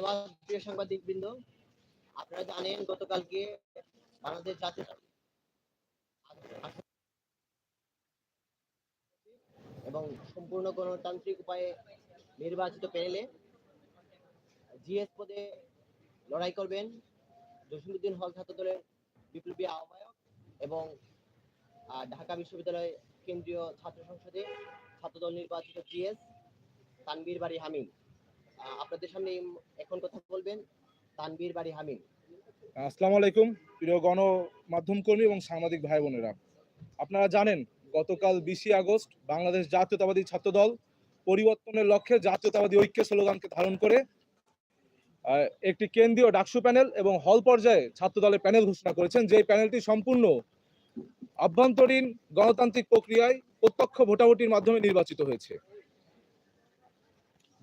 ধন্যবাদ প্রিয় সাংবাদিক বৃন্দ আপনারা জানেন গতকালকে বাংলাদেশ জাতীয় এবং সম্পূর্ণ গণতান্ত্রিক উপায়ে নির্বাচিত প্যানেলে জিএস পদে লড়াই করবেন জসিমুদ্দিন হল ছাত্র দলের বিপ্লবী আহ্বায়ক এবং ঢাকা বিশ্ববিদ্যালয় কেন্দ্রীয় ছাত্র সংসদে ছাত্রদল নির্বাচিত জিএস তানবীর বাড়ি আহ, আপনাদের সামনে এখন কথা বলবেন তানবীর বাড়ি হামিম। আসসালামু আলাইকুম, প্রিয় গণমাধ্যম কর্মী এবং সাংবাদিক ভাই বোনেরা। আপনারা জানেন, গতকাল বিশে আগস্ট বাংলাদেশ জাতীয়তাবাদী ছাত্রদল পরিবর্তনের লক্ষ্যে জাতীয়তাবাদী ঐক্য স্লোগানকে ধারণ করে একটি কেন্দ্রীয় ডাকসু প্যানেল এবং হল পর্যায়ে ছাত্র ছাত্রদলের প্যানেল ঘোষণা করেছেন। যে প্যানেলটি সম্পূর্ণ আভ্যন্তরীণ গণতান্ত্রিক প্রক্রিয়ায় প্রত্যক্ষ ভোটাভুটির মাধ্যমে নির্বাচিত হয়েছে।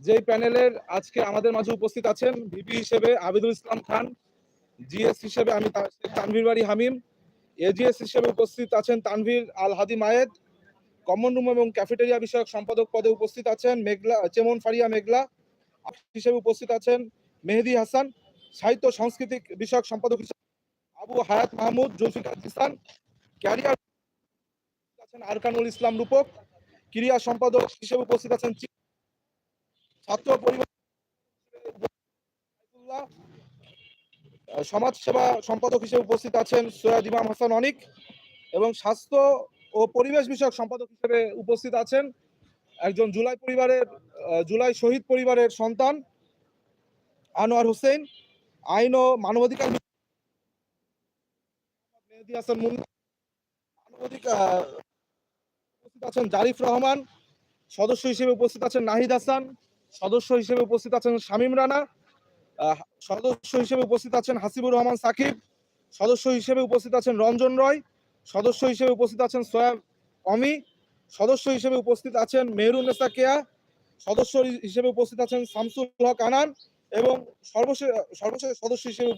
যেই প্যানেলের আজকে আমাদের মাঝে উপস্থিত আছেন ভিপি হিসেবে আবিদুল ইসলাম খান, জিএস হিসেবে আমি তানভীর বাড়ি হামিম, এজিএস হিসেবে উপস্থিত আছেন তানভীর আল হাদি মায়েদ, কমন রুম এবং ক্যাফেটেরিয়া বিষয়ক সম্পাদক পদে উপস্থিত আছেন মেঘলা, চেমন ফারিয়া মেঘলা হিসেবে উপস্থিত আছেন মেহেদি হাসান, সাহিত্য সাংস্কৃতিক বিষয়ক সম্পাদক হিসেবে আবু হায়াত মাহমুদ, জুলফিকার ইসলাম ক্যারিয়ার আছেন আরকানুল ইসলাম রূপক ক্রিয়া সম্পাদক হিসেবে উপস্থিত আছেন ছাত্র পরিবার সাইফুল্লাহ, সমাজ সেবা সম্পাদক হিসেবে উপস্থিত আছেন সৈয়দ ইমাম হাসান অনিক এবং স্বাস্থ্য ও পরিবেশ বিষয়ক সম্পাদক হিসেবে উপস্থিত আছেন একজন জুলাই পরিবারের জুলাই শহীদ পরিবারের সন্তান আনোয়ার হোসেন আইন ও মানবাধিকার মানবাধিকার উপস্থিত আছেন জারিফ রহমান সদস্য হিসেবে উপস্থিত আছেন নাহিদ হাসান সদস্য হিসেবে উপস্থিত আছেন শামীম রানা সদস্য হিসেবে উপস্থিত আছেন হাসিবুর রহমান সাকিব, সদস্য হিসেবে উপস্থিত আছেন রঞ্জন রয়, সদস্য হিসেবে উপস্থিত আছেন সোয়াব অমি, সদস্য হিসেবে উপস্থিত আছেন মেহরুন্নেসা কেয়া, সদস্য হিসেবে উপস্থিত আছেন শামসুল হক আনান এবং সর্বশেষ সর্বশেষ সদস্য হিসেবে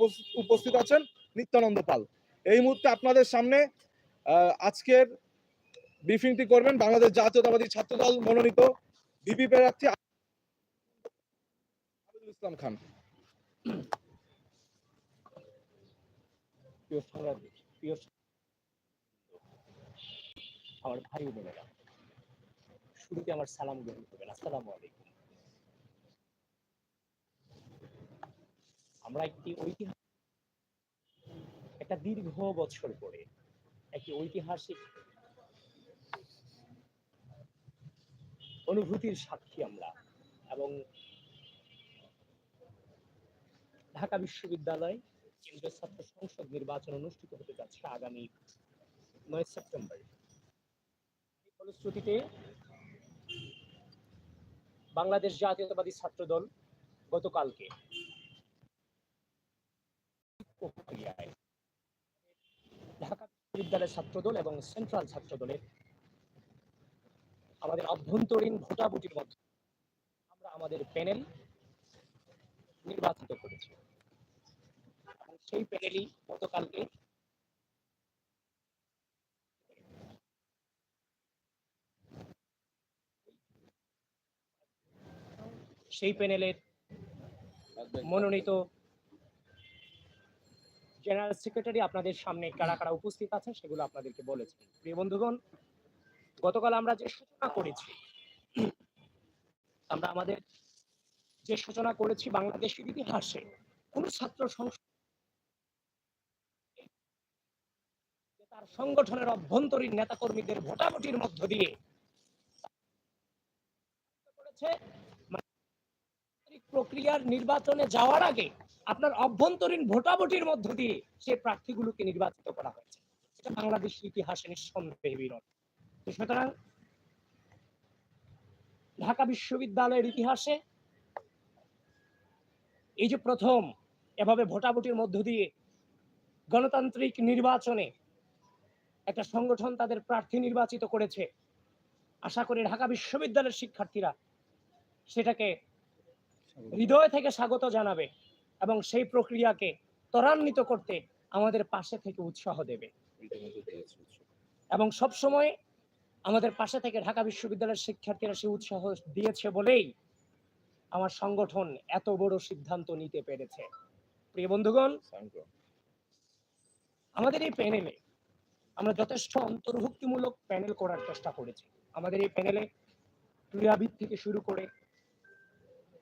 উপস্থিত- আছেন নিত্যানন্দ পাল। এই মুহূর্তে আপনাদের সামনে আজকের ব্রিফিংটি করবেন বাংলাদেশ জাতীয়তাবাদী ছাত্রদল মনোনীত বিপি প্রার্থী ইসলাম খান। আমার ভাই বোনেরা, শুরুতে আমার সালাম গ্রহণ করবেন। আলাইকুম। আমরা একটি ঐতিহাসিক, একটা দীর্ঘ বছর পরে একটি ঐতিহাসিক অনুভূতির সাক্ষী আমরা এবং ঢাকা বিশ্ববিদ্যালয় কেন্দ্রীয় ছাত্র সংসদ নির্বাচন অনুষ্ঠিত হতে যাচ্ছে আগামী নয় সেপ্টেম্বর। ফলশ্রুতিতে বাংলাদেশ জাতীয়তাবাদী ছাত্র দল গতকালকে ঢাকা বিশ্ববিদ্যালয়ের ছাত্রদল এবং সেন্ট্রাল ছাত্র দলের আমাদের অভ্যন্তরীণ ভোটাভুটির মধ্যে আমরা আমাদের প্যানেল নির্বাচিত করেছি। সেই প্যানেলই গতকালকে সেই প্যানেলের মনোনীত জেনারেল সেক্রেটারি আপনাদের সামনে কারা কারা উপস্থিত আছেন সেগুলো আপনাদেরকে বলেছেন প্রিয় বন্ধুগণ, গতকাল আমরা যে সূচনা করেছি, আমরা আমাদের যে সূচনা করেছি বাংলাদেশের ইতিহাসে, কোন ছাত্র সংসদ তার সংগঠনের অভ্যন্তরীণ নেতাকর্মীদের ভোটাভুটির মধ্য দিয়ে মানে প্রক্রিয়ার নির্বাচনে যাওয়ার আগে আপনার অভ্যন্তরীণ ভোটাভুটির মধ্য দিয়ে সে প্রার্থীগুলোকে নির্বাচিত করা হয়েছে। এটা বাংলাদেশের ইতিহাসে নিঃসন্দেহে বিরল। সুতরাং ঢাকা বিশ্ববিদ্যালয়ের ইতিহাসে এই যে প্রথম এভাবে ভোটাভুটির মধ্য দিয়ে গণতান্ত্রিক নির্বাচনে একটা সংগঠন তাদের প্রার্থী নির্বাচিত করেছে, আশা করি ঢাকা বিশ্ববিদ্যালয়ের শিক্ষার্থীরা সেটাকে হৃদয় থেকে স্বাগত জানাবে এবং সেই প্রক্রিয়াকে ত্বরান্বিত করতে আমাদের পাশে থেকে উৎসাহ দেবে। এবং সব সময় আমাদের পাশে থেকে ঢাকা বিশ্ববিদ্যালয়ের শিক্ষার্থীরা সে উৎসাহ দিয়েছে বলেই আমার সংগঠন এত বড় সিদ্ধান্ত নিতে পেরেছে। প্রিয় বন্ধুগণ আমাদের এই প্যানেলে আমরা যথেষ্ট অন্তর্ভুক্তিমূলক প্যানেল করার চেষ্টা করেছি। আমাদের এই প্যানেলে ক্রীড়াবিদ থেকে শুরু করে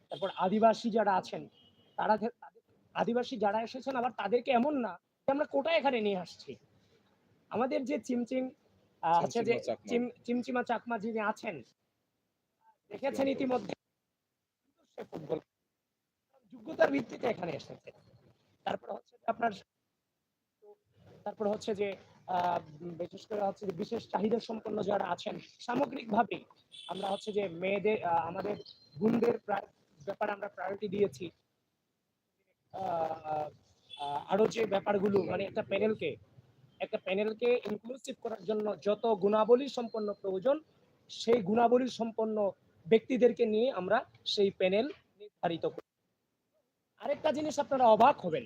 তারপর আদিবাসী যারা আছেন তারা আদিবাসী যারা এসেছেন আবার তাদেরকে এমন না যে আমরা কোটা এখানে নিয়ে আসছি। আমাদের যে চিমচিম আহ, যে চিম- চিমচিমা চাকমা যিনি আছেন দেখেছেন ইতিমধ্যে। সে ফুটবল যোগ্যতার ভিত্তিতে এখানে এসেছে। তারপর হচ্ছে আপনার তারপর হচ্ছে যে বিশেষ করে হচ্ছে বিশেষ চাহিদা সম্পন্ন যারা আছেন, সামগ্রিকভাবে আমরা হচ্ছে যে মেয়েদের আমাদের গুণদের ব্যাপারে আমরা প্রায়োরিটি দিয়েছি। আরও যে ব্যাপারগুলো মানে একটা প্যানেলকে একটা প্যানেলকে ইনক্লুসিভ করার জন্য যত গুণাবলী সম্পন্ন প্রয়োজন, সেই গুণাবলী সম্পন্ন ব্যক্তিদেরকে নিয়ে আমরা সেই প্যানেল নির্ধারিত করি। আরেকটা জিনিস আপনারা অবাক হবেন।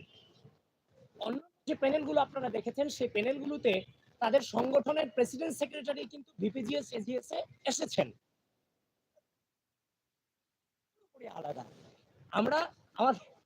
অন্য যে প্যানেলগুলো আপনারা দেখেছেন, সেই প্যানেলগুলোতে তাদের সংগঠনের প্রেসিডেন্ট সেক্রেটারি কিন্তু ভিপিজিএস এজিএস এ এসেছেন। আলাদা। আমরা আমার সম্পন্ন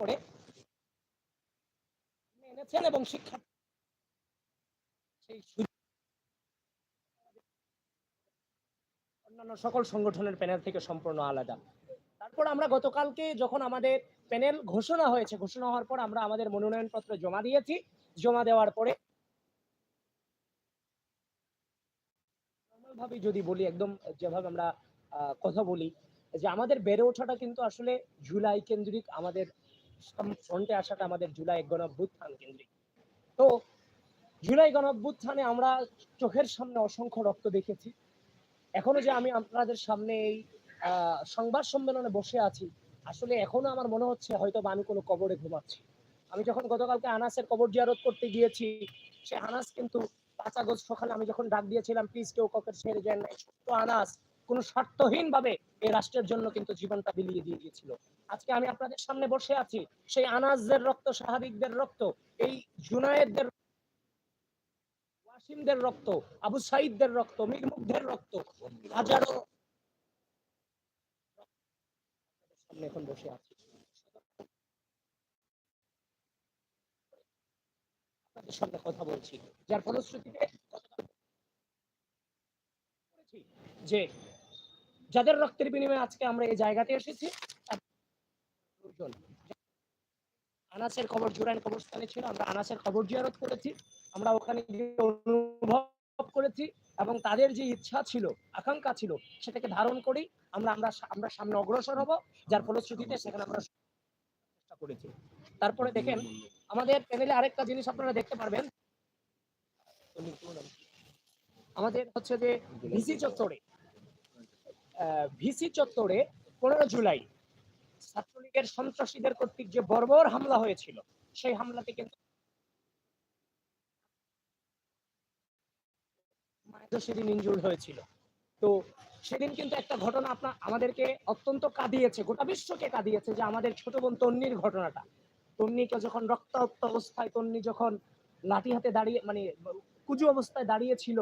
করে এনেছেন এবং শিক্ষা সেই অন্যান্য সকল সংগঠনের প্যানেল থেকে সম্পূর্ণ আলাদা। তারপর আমরা গতকালকে যখন আমাদের প্যানেল ঘোষণা হয়েছে, ঘোষণা হওয়ার পর আমরা আমাদের মনোনয়নপত্র জমা দিয়েছি। জমা দেওয়ার পরে ভাবে যদি বলি, একদম যেভাবে আমরা কথা বলি, যে আমাদের বেড়ে ওঠাটা কিন্তু আসলে জুলাই কেন্দ্রিক আমাদের ফ্রন্টে আসাটা আমাদের জুলাই গণঅভ্যুত্থান কেন্দ্রিক। তো জুলাই গণঅভ্যুত্থানে আমরা চোখের সামনে অসংখ্য রক্ত দেখেছি। এখনও যে আমি আপনাদের সামনে এই সংবাদ সম্মেলনে বসে আছি, আসলে এখনও আমার মনে হচ্ছে হয়তো আমি কোনো কবরে ঘুমাচ্ছি। আমি যখন গতকালকে আনাসের কবর জিয়ারত করতে গিয়েছি, সে আনাস কিন্তু পাঁচ আগস্ট সকালে আমি যখন ডাক দিয়েছিলাম প্লিজ কেউ কাউকে ছেড়ে যান ছোট্ট আনাস কোনো স্বার্থহীন ভাবে এই রাষ্ট্রের জন্য কিন্তু জীবনটা বিলিয়ে দিয়ে গিয়েছিল। আজকে আমি আপনাদের সামনে বসে আছি, সেই আনাসদের রক্ত সাহাবিকদের রক্ত, এই জুনায়েদদের ওয়াসিমদের রক্ত, আবু সাইদদের রক্ত, মিরমুখদের রক্ত, হাজারো সামনে এখন বসে আছি। সামনে কথা বলছি, যার ফলশ্রুতিতে যে যাদের রক্তের বিনিময়ে আজকে আমরা এই জায়গাতে এসেছি আনাসের খবর জুরাইন কবরস্থানে ছিল, আমরা আনাসের খবর জিয়ারত করেছি, আমরা ওখানে গিয়ে অনুভব করেছি এবং তাদের যে ইচ্ছা ছিল, আকাঙ্ক্ষা ছিল, সেটাকে ধারণ করি, আমরা আমরা আমরা সামনে অগ্রসর হব, যার ফলশ্রুতিতে সেখানে আমরা চেষ্টা করেছি। তারপরে দেখেন, আমাদের প্যানেলে আরেকটা জিনিস আপনারা দেখতে পারবেন। আমাদের হচ্ছে যে ভিসি চত্বরে ভিসি চত্বরে পনেরো জুলাই ছাত্রলীগের সন্ত্রাসীদের কর্তৃক যে বর্বর হামলা হয়েছিল, সেই হামলাতে কিন্তু সেদিন হয়েছিল। তো সেদিন কিন্তু একটা ঘটনা আপনার, আমাদেরকে অত্যন্ত কাঁদিয়েছে, গোটা বিশ্বকে কাঁদিয়েছে যে আমাদের ছোট বোন তন্নির ঘটনাটা। তন্নিকে যখন রক্তাক্ত অবস্থায়, তন্নি যখন লাঠি হাতে দাঁড়িয়ে মানে কুজু অবস্থায় দাঁড়িয়ে ছিল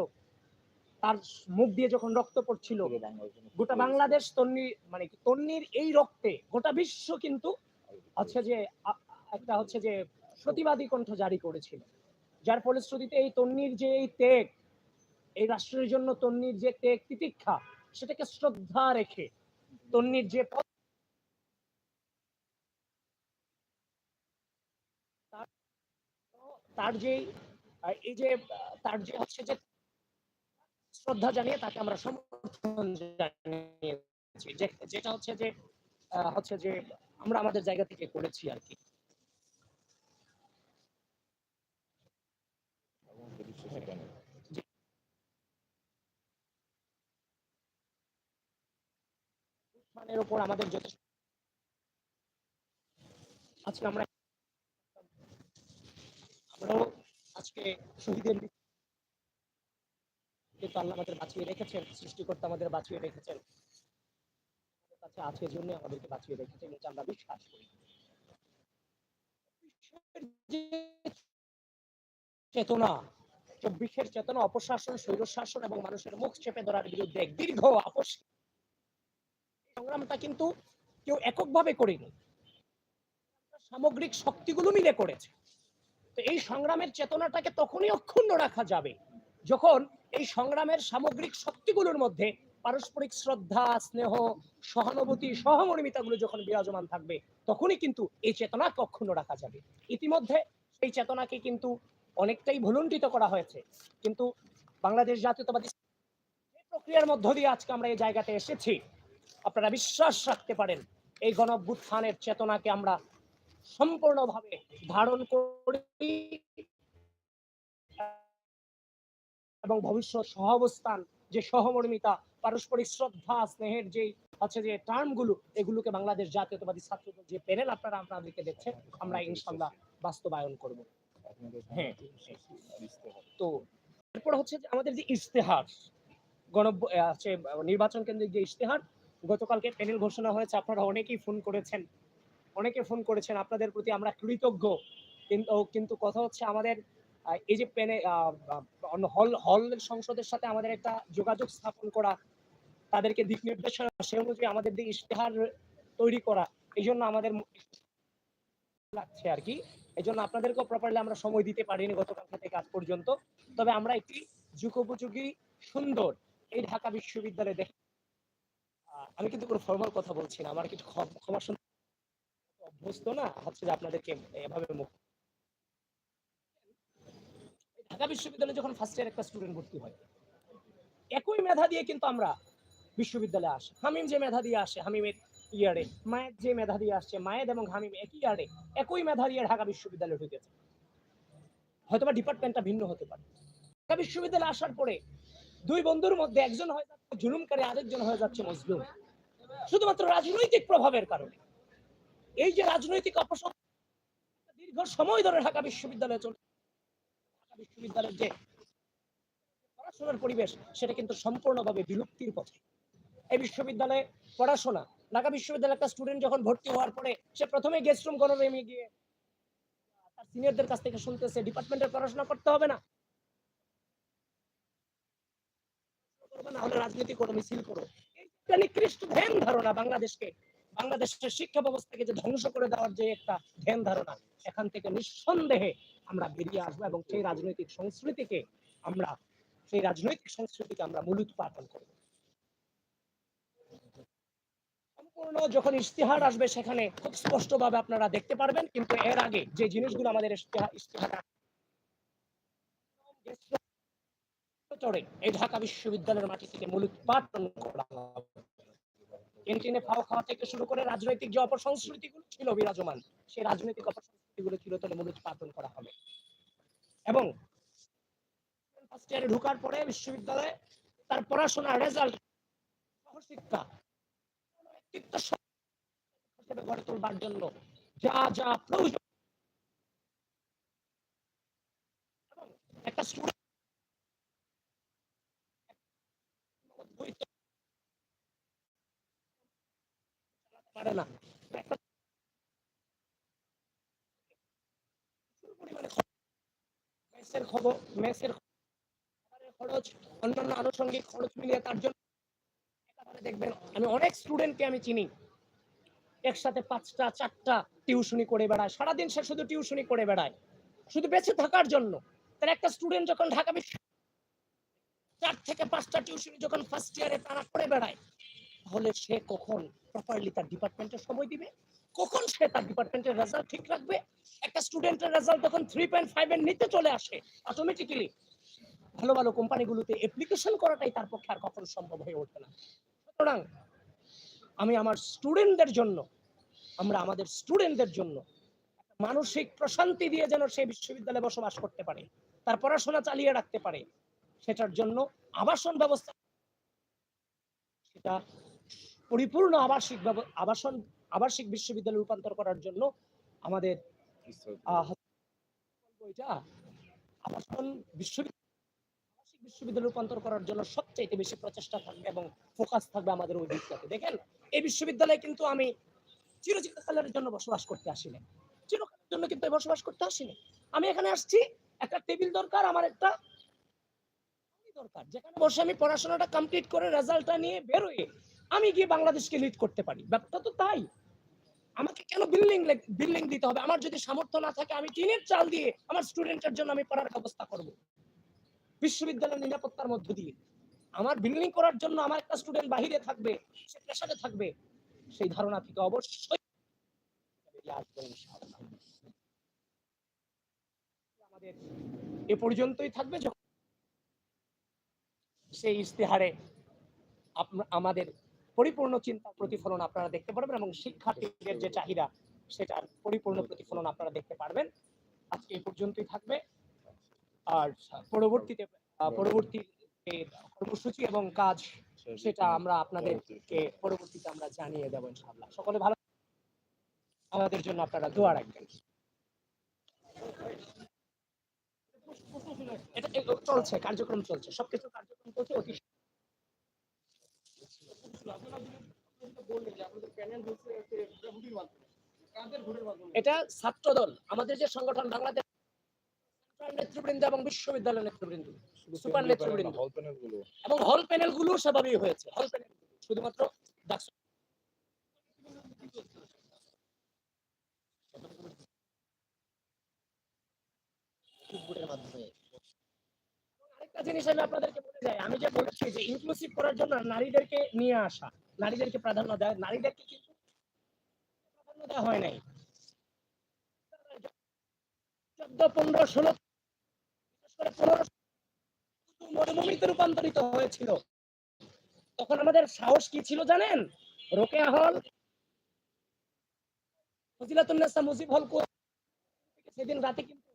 তার মুখ দিয়ে যখন রক্ত পড়ছিল গোটা বাংলাদেশ তন্নি মানে তন্নির এই রক্তে গোটা বিশ্ব কিন্তু হচ্ছে যে একটা হচ্ছে যে প্রতিবাদী কণ্ঠ জারি করেছিল। যার ফলশ্রুতিতে এই তন্নির যে এই ত্যাগ এই রাষ্ট্রের জন্য তন্নির যে ত্যাগ তিতিক্ষা সেটাকে শ্রদ্ধা রেখে তন্নির যে তার- তার যে এই যে তার যে হচ্ছে যে শ্রদ্ধা জানিয়ে তাকে আমরা সমর্থন জানিয়েছি। যেটা হচ্ছে যে হচ্ছে যে, আমরা আমাদের জায়গা থেকে করেছি আর কি। মানের উপর আমাদের যথেষ্ট আজকে আমরা আমরাও আজকে শহীদের কিন্তু আল্লাহ আমাদের বাঁচিয়ে রেখেছেন, সৃষ্টিকর্তা আমাদের বাঁচিয়ে রেখেছেন। কাছে আছে জন্য আমাদেরকে বাঁচিয়ে রেখেছেন, এটা আমরা বিশ্বাস করি। চেতনা, চব্বিশের চেতনা অপশাসন, স্বৈরশাসন এবং মানুষের মুখ চেপে ধরার বিরুদ্ধে এক দীর্ঘ আপোষ। সংগ্রামটা কিন্তু কেউ এককভাবে করেনি। সামগ্রিক শক্তিগুলো মিলে করেছে। তো এই সংগ্রামের চেতনাটাকে তখনই অক্ষুণ্ণ রাখা যাবে, যখন এই সংগ্রামের সামগ্রিক শক্তিগুলোর মধ্যে পারস্পরিক শ্রদ্ধা, স্নেহ, সহানুভূতি, সহমর্মিতাগুলো যখন বিরাজমান থাকবে, তখনই কিন্তু এই চেতনা অক্ষুণ্ণ রাখা যাবে। ইতিমধ্যে সেই চেতনাকে কিন্তু অনেকটাই ভুলুণ্ঠিত করা হয়েছে। কিন্তু বাংলাদেশ জাতীয়তাবাদী প্রক্রিয়ার মধ্য দিয়ে আজকে আমরা এই জায়গাতে এসেছি, আপনারা বিশ্বাস রাখতে পারেন, এই গণভ্যুত্থানের চেতনাকে আমরা সম্পূর্ণভাবে ধারণ করি এবং ভবিষ্যৎ সহাবস্থান, যে সহমর্মিতা, পারস্পরিক শ্রদ্ধা, স্নেহের যে হচ্ছে যে টার্মগুলো, এগুলোকে বাংলাদেশ জাতীয়তাবাদী ছাত্র যে প্যানেল আপনারা আপনাদেরকে দেখছেন, আমরা ইনশাল্লাহ বাস্তবায়ন করব। হ্যাঁ তো এরপর হচ্ছে যে আমাদের যে ইশতেহার গণ আছে নির্বাচন কেন্দ্রিক যে ইশতেহার, গতকালকে প্যানেল ঘোষণা হয়েছে, আপনারা অনেকেই ফোন করেছেন। অনেকে ফোন করেছেন, আপনাদের প্রতি আমরা কৃতজ্ঞ। কিন্তু কথা হচ্ছে আমাদের এই যে প্যানে হল সংসদের সাথে আমাদের একটা যোগাযোগ স্থাপন করা, তাদেরকে দিক নির্দেশনা সে অনুযায়ী আমাদের দিকে ইশতেহার তৈরি করা, এই জন্য আমাদের লাগছে আর কি। এই জন্য আপনাদেরকেও প্রপারলি আমরা সময় দিতে পারিনি গতকাল থেকে আজ পর্যন্ত। তবে আমরা একটি যুগোপযোগী, সুন্দর এই ঢাকা বিশ্ববিদ্যালয়ে দেখ আমি কিন্তু কোনো ফর্মাল কথা বলছি না, আমার কিছু ক্ষমা অভ্যস্ত না, হচ্ছে যে আপনাদেরকে এভাবে মুখ ঢাকা বিশ্ববিদ্যালয়ে যখন ফার্স্ট ইয়ার একটা স্টুডেন্ট ভর্তি হয়, একই মেধা দিয়ে কিন্তু আমরা বিশ্ববিদ্যালয়ে আসি। হামিম যে মেধা দিয়ে আসে, হামিমের ইয়ারে মায়ের যে মেধা দিয়ে আসছে মায়েদ এবং হামিম একই ইয়ারে একই মেধা দিয়ে ঢাকা বিশ্ববিদ্যালয়ে ঢুকেছে। হয়তোবা ডিপার্টমেন্টটা ভিন্ন হতে পারে। ঢাকা বিশ্ববিদ্যালয়ে আসার পরে দুই বন্ধুর মধ্যে একজন হয়ে যাচ্ছে জুলুমকারী, আরেকজন হয়ে যাচ্ছে মজলুম। শুধুমাত্র রাজনৈতিক প্রভাবের কারণে। এই যে রাজনৈতিক অপসং দীর্ঘ সময় ধরে ঢাকা বিশ্ববিদ্যালয়ে চলে ঢাকা বিশ্ববিদ্যালয়ের যে পড়াশোনার পরিবেশ, সেটা কিন্তু সম্পূর্ণভাবে বিলুপ্তির পথে। এই বিশ্ববিদ্যালয়ে পড়াশোনা, ঢাকা বিশ্ববিদ্যালয়ের একটা স্টুডেন্ট যখন ভর্তি হওয়ার পরে, সে প্রথমে গেস্ট রুম গণরুমে গিয়ে তার সিনিয়রদের কাছ থেকে শুনতেছে ডিপার্টমেন্টের পড়াশোনা করতে হবে না। না রাজনীতি করো, মিছিল করো। এইটা নিকৃষ্ট ধ্যান ধারণা বাংলাদেশকে, বাংলাদেশের শিক্ষা ব্যবস্থাকে যে ধ্বংস করে দেওয়ার যে একটা ধ্যান ধারণা, এখান থেকে নিঃসন্দেহে আমরা বেরিয়ে আসব এবং সেই রাজনৈতিক সংস্কৃতিকে আমরা, সেই রাজনৈতিক সংস্কৃতিকে আমরা মূলোৎপাটন করব সম্পূর্ণ যখন ইশতেহার আসবে সেখানে খুব স্পষ্টভাবে আপনারা দেখতে পারবেন, কিন্তু এর আগে যে জিনিসগুলো আমাদের ইশতেহার এই ঢাকা বিশ্ববিদ্যালয়ের মাটি থেকে মূলোৎপাটন করা হবে। ক্যান্টিনে ফাও খাওয়া থেকে শুরু করে রাজনৈতিক যে অপসংস্কৃতিগুলো ছিল বিরাজমান, সেই রাজনৈতিক অপসংস্কৃতিগুলো চিরতরে মূলোৎপাটন করা হবে। এবং ফার্স্ট ইয়ারে ঢোকার পরে বিশ্ববিদ্যালয়ে তার পড়াশোনার রেজাল্ট সহশিক্ষা গড়ে তোলবার জন্য যা যা প্রয়োজন। একটা পারে না একটা প্রচুর পরিমাণে খরচ। মেসের খবর মেসের খরচ, অন্যান্য আনুষঙ্গিক খরচ মিলিয়ে তার জন্য দেখবেন, আমি অনেক স্টুডেন্টকে আমি চিনি। একসাথে পাঁচটা, চারটা টিউশনি করে বেড়ায়, সারাদিন সে শুধু টিউশনি করে বেড়ায়, শুধু বেঁচে থাকার জন্য। তার একটা স্টুডেন্ট যখন ঢাকা চার থেকে পাঁচটা টিউশনি যখন ফার্স্ট ইয়ারে তারা করে বেড়ায়, তাহলে সে কখন প্রপারলি তার ডিপার্টমেন্টের সময় দিবে? কখন সে তার ডিপার্টমেন্টের রেজাল্ট ঠিক রাখবে? একটা স্টুডেন্টের রেজাল্ট তখন থ্রি পয়েন্ট ফাইভ এর নিতে চলে আসে অটোমেটিক্যালি ভালো ভালো কোম্পানিগুলোতে অ্যাপ্লিকেশন করাটাই তার পক্ষে আর কখনো সম্ভব হয়ে ওঠে না। সুতরাং আমি আমার স্টুডেন্টদের জন্য, আমরা আমাদের স্টুডেন্টদের জন্য মানসিক প্রশান্তি দিয়ে যেন সে বিশ্ববিদ্যালয়ে বসবাস করতে পারে, তার পড়াশোনা চালিয়ে রাখতে পারে, সেটার জন্য আবাসন ব্যবস্থা সেটা পরিপূর্ণ আবাসিক আবাসন আবাসিক বিশ্ববিদ্যালয়ে রূপান্তর করার জন্য আমাদের বিশ্ববিদ্যালয় রূপান্তর করার জন্য বেশি প্রচেষ্টা থাকবে এবং ফোকাস থাকবে আমাদের ওই দিকটাতে। দেখেন, এই বিশ্ববিদ্যালয়ে কিন্তু আমি জন্য বসবাস করতে আসিনি চিরকালের জন্য কিন্তু বসবাস করতে আসিনি আমি এখানে আসছি, একটা টেবিল দরকার, আমার একটা দরকার। যেখানে বসে আমি পড়াশোনাটা কমপ্লিট করে রেজাল্টটা নিয়ে বেরোয় আমি গিয়ে বাংলাদেশকে লিড করতে পারি। ব্যাপারটা তো তাই। আমাকে কেন বিল্ডিং বিল্ডিং দিতে হবে? আমার যদি সামর্থ্য না থাকে, আমি টিনের চাল দিয়ে আমার স্টুডেন্টের জন্য আমি পড়ার ব্যবস্থা করব। বিশ্ববিদ্যালয়ের নিরাপত্তার মধ্য দিয়ে। আমার বিল্ডিং করার জন্য আমার একটা স্টুডেন্ট বাহিরে থাকবে, সে প্রেসারে থাকবে, সেই ধারণা থেকে অবশ্যই। আমাদের এ পর্যন্তই থাকবে যখন সেই ইস্তেহারে আমাদের পরিপূর্ণ চিন্তার প্রতিফলন আপনারা দেখতে পারবেন এবং শিক্ষার্থীদের যে চাহিদা, সেটার পরিপূর্ণ প্রতিফলন আপনারা দেখতে পারবেন। আজকে এই পর্যন্তই থাকবে। আর পরবর্তীতে পরবর্তী কর্মসূচি এবং কাজ, সেটা আমরা আপনাদেরকে পরবর্তীতে আমরা জানিয়ে দেবো ইনশাআল্লাহ। সকলে ভালো আমাদের জন্য আপনারা দোয়া রাখবেন। এটা চলছে, কার্যক্রম চলছে, সবকিছু কার্যক্রম চলছে, অতি এটা ছাত্র দল আমাদের যে সংগঠন বাংলাদেশ নেতৃবৃন্দ এবং বিশ্ববিদ্যালয় নেতৃবৃন্দ সুপার নেতৃবৃন্দ। হল প্যানেলগুলো এবং হল প্যানেলগুলো সেভাবেই হয়েছে হল প্যানেল শুধুমাত্র মাধ্যমে আরেকটা জিনিস আমি আপনাদেরকে বলে যাই। আমি যে বলেছি যে ইনক্লুসিভ করার জন্য নারীদেরকে নিয়ে আসা, নারীদেরকে প্রাধান্য দেয় নারীদেরকে কিন্তু প্রাধান্য দেওয়া হয় নাই। চোদ্দ, পনেরো, ষোলো মরুভূমিতে রূপান্তরিত হয়েছিল। তখন আমাদের সাহস কি ছিল জানেন? রোকেয়া হল ফজিলাতুন্নেসা মুজিব হল সেদিন রাতে কিন্তু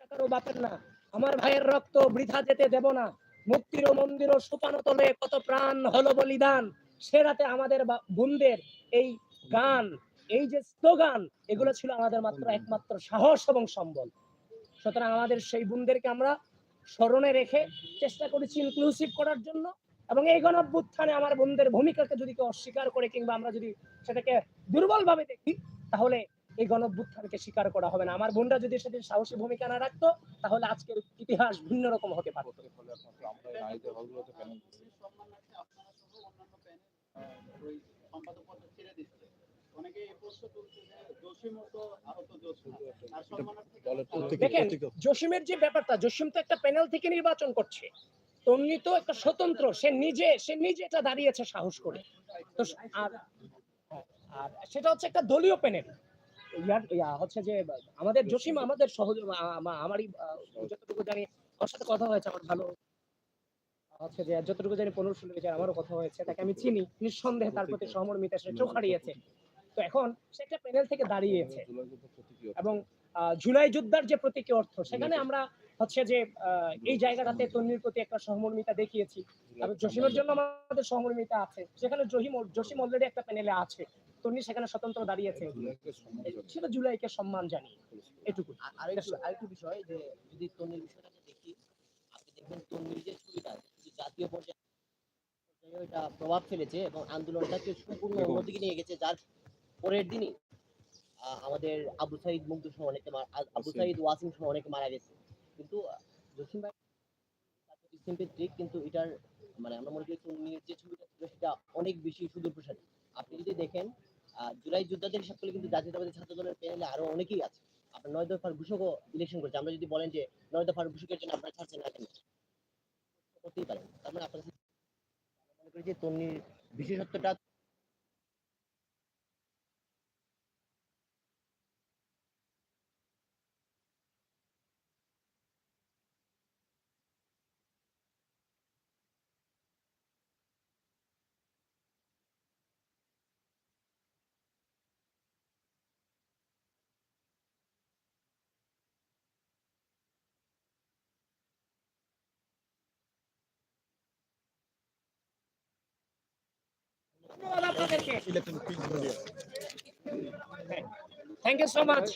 টাকারও বাপের না। আমার ভাইয়ের রক্ত বৃথা যেতে দেব না। মুক্তির মন্দির ও সুপানো তলে কত প্রাণ হলো বলিদান। সে রাতে আমাদের বোনদের এই গান, এই যে স্লোগান, এগুলো ছিল আমাদের মাত্র একমাত্র সাহস এবং সম্বল। সুতরাং আমাদের সেই বোনদেরকে আমরা স্মরণে রেখে চেষ্টা করেছি ইনক্লুসিভ করার জন্য এবং এই গণঅভ্যুত্থানে আমার বোনদের ভূমিকাকে যদি কেউ অস্বীকার করে কিংবা আমরা যদি সেটাকে দুর্বল ভাবে দেখি, তাহলে এই গণঅভ্যুত্থানকে স্বীকার করা হবে না। আমার বোনরা যদি সেদিন সাহসী ভূমিকা না রাখতো, তাহলে আজকের ইতিহাস ভিন্ন রকম হতে পারত। জসিমের যে ব্যাপারটা, জসিম তো একটা প্যানেল থেকে নির্বাচন করছে। তন্নি তো একটা স্বতন্ত্র, সে নিজে সে নিজে এটা দাঁড়িয়েছে সাহস করে। আর সেটা হচ্ছে একটা দলীয় প্যানেল। ইয়ার হচ্ছে যে আমাদের জসিম আমাদের সহজ আমারই যতটুকু জানি ওর সাথে কথা হয়েছে আমার ভালো। হচ্ছে যে যতটুকু জানি পনেরো ষোলো বছর আমারও কথা হয়েছে তাকে আমি চিনি। নিঃসন্দেহে তার প্রতি সহমর্মিতা সে চোখ হারিয়েছে। তো এখন সে একটা প্যানেল থেকে দাঁড়িয়েছে। প্রতীকী এবং জুলাই যোদ্ধার যে প্রতীকী অর্থ সেখানে আমরা হচ্ছে যে আহ, এই জায়গাটাতে তন্নির প্রতি একটা সহমর্মিতা দেখিয়েছি। জসিমের জন্য আমাদের সহমর্মিতা আছে। সেখানে জহিম জসিম অলরেডি একটা প্যানেলে আছে। তন্নি সেখানে স্বতন্ত্র দাঁড়িয়েছে। সেটা জুলাইকে সম্মান জানিয়ে। এটুকু। আরেকটু বিষয় যে যদি তন্নির বিষয়টাকে দেখি আপনি দেখবেন তন্নির যে ছবিটা জাতীয় পর্যায়ে এটা প্রভাব ফেলেছে এবং আন্দোলনটাকে সম্পূর্ণ অন্যদিকে নিয়ে গেছে যার পরের দিনই আমাদের আবু সাইদ মুগ্ধ সহ অনেকে আবু সাইদ ওয়াসিম সহ অনেকে মারা গেছে। কিন্তু জসিম ভাই সিম্পেট্রিক কিন্তু এটার মানে আমরা মনে করি যে ছবিটা ছিল সেটা অনেক বেশি সুদূর প্রসারী আপনি যদি দেখেন জুলাই যোদ্ধাদের হিসাব করলে কিন্তু জাতীয়তাবাদী ছাত্র দলের প্যানেলে আরও অনেকেই আছে। আপনার নয় দফার ঘোষকও ইলেকশন করছে। আমরা যদি বলেন যে নয় দফার ঘোষকের জন্য আপনারা ছাড়ছেন না কেন? করতেই পারেন তার মানে আপনার মনে যে বিশেষত্বটা আপনাদেরকে থ্যাংক ইউ সো মাচ